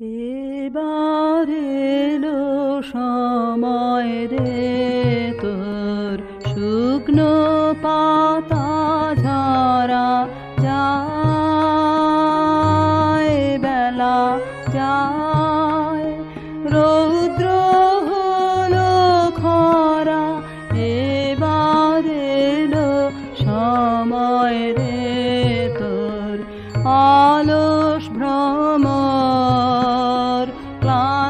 এবার এলো সময় রে তোর শুকনো পাতা ঝরা যায়, বেলা যায়। রৌদ্র হলো খরা, এবার এলো সময় রে তোর অলস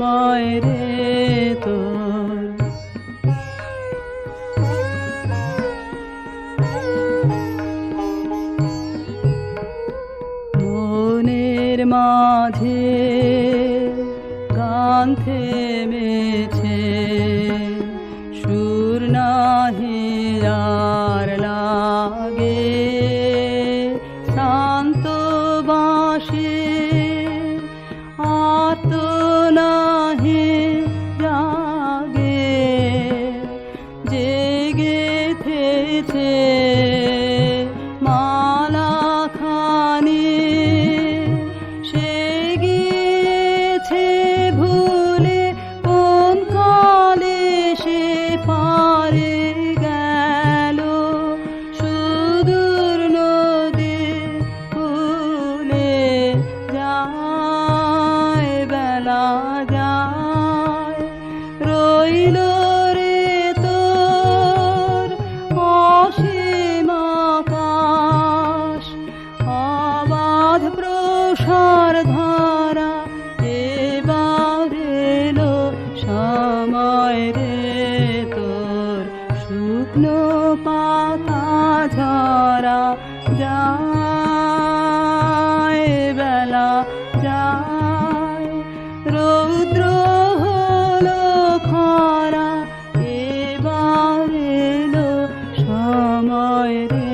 সময় রে তোর। মনের মাঝে গান থেমেছে সুর নাহি আর লাগে। শান্ত বাসে পথ প্রসার ধারা, এবার সময় রে তোর শুকনো পাতা ঝরা যায় বেলা, যায় রৌদ্র হলো খরা, এবার সময় রে